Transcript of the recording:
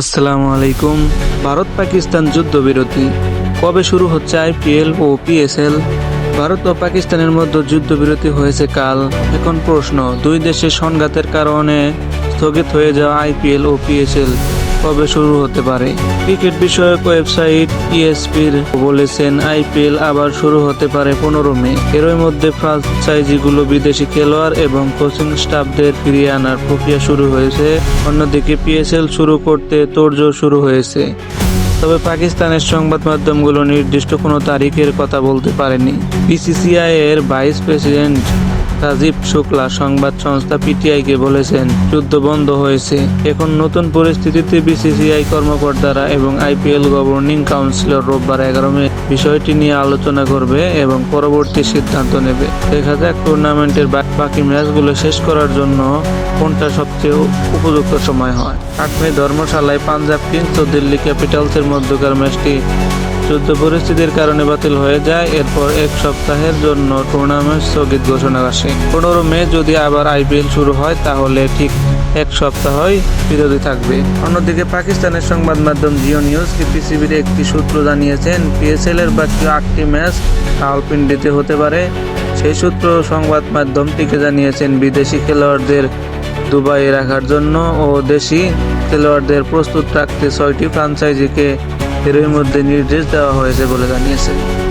আসসালামু আলাইকুম। ভারত পাকিস্তান যুদ্ধবিরতি। কবে শুরু হচ্ছে আইপিএল ও পিএসএল ভারত ও পাকিস্তানের মধ্যে যুদ্ধবিরতি হয়েছে কাল। এখন প্রশ্ন, দুই দেশের সংঘাতের কারণে স্থগিত হয়ে যাওয়া আইপিএল ও পিএসএল কবে শুরু হতে পারে? ক্রিকেট বিষয়ক ওয়েবসাইট ইএসপির বলেছেন, আইপিএল আবার শুরু হতে পারে পনেরো মে। এরই মধ্যে ফ্রাঞ্চাইজিগুলো বিদেশি খেলোয়াড় এবং কোচিং স্টাফদের ফিরিয়ে আনার প্রক্রিয়া শুরু হয়েছে। অন্যদিকে পিএসএল শুরু করতে তোড়জোড় শুরু হয়েছে। তবে পাকিস্তানের সংবাদ মাধ্যমগুলো নির্দিষ্ট কোনো তারিখের কথা বলতে পারেনি। বিসিসিআই এর ভাইস প্রেসিডেন্ট রাজীব শুক্লা সংবাদ সংস্থা পিটিআইকে বলেছেন, যুদ্ধ বন্ধ হয়েছে। এখন নতুন পরিস্থিতিতে বিসিসিআই কর্মকর্তারা এবং আইপিএল গভর্নিং কাউন্সিলর রোববার এগারো মে বিষয়টি নিয়ে আলোচনা করবে এবং পরবর্তী সিদ্ধান্ত নেবে। দেখা যাক টুর্নামেন্টের বাকি ম্যাচগুলো শেষ করার জন্য কোনটা সবচেয়ে উপযুক্ত সময় হয়। আট মে ধর্মশালায় পাঞ্জাব কিংস ও দিল্লি ক্যাপিটালসের মধ্যকার ম্যাচটি যুদ্ধ পরিস্থিতির কারণে বাতিল হয়ে যায়। এরপর এক সপ্তাহের জন্য টুর্নামেন্ট স্থগিত ঘোষণা আসে। পনেরো মে যদি আবার আইপিএল শুরু হয়, তাহলে ঠিক এক সপ্তাহই বিরতি থাকবে। অন্যদিকে পাকিস্তানের সংবাদ মাধ্যম জিও নিউজ পিসিবির একটি সূত্র জানিয়েছেন, পিএসএল এর বাকি আটটি ম্যাচ রাওয়ালপিন্ডিতে হতে পারে। সেই সূত্র সংবাদ মাধ্যমটিকে জানিয়েছেন, বিদেশি খেলোয়াড়দের দুবাইয়ে রাখার জন্য ও দেশি খেলোয়াড়দের প্রস্তুত রাখতে ছয়টি ফ্রাঞ্চাইজিকে এরই মধ্যে নির্দেশ দেওয়া হয়েছে বলে জানিয়েছেন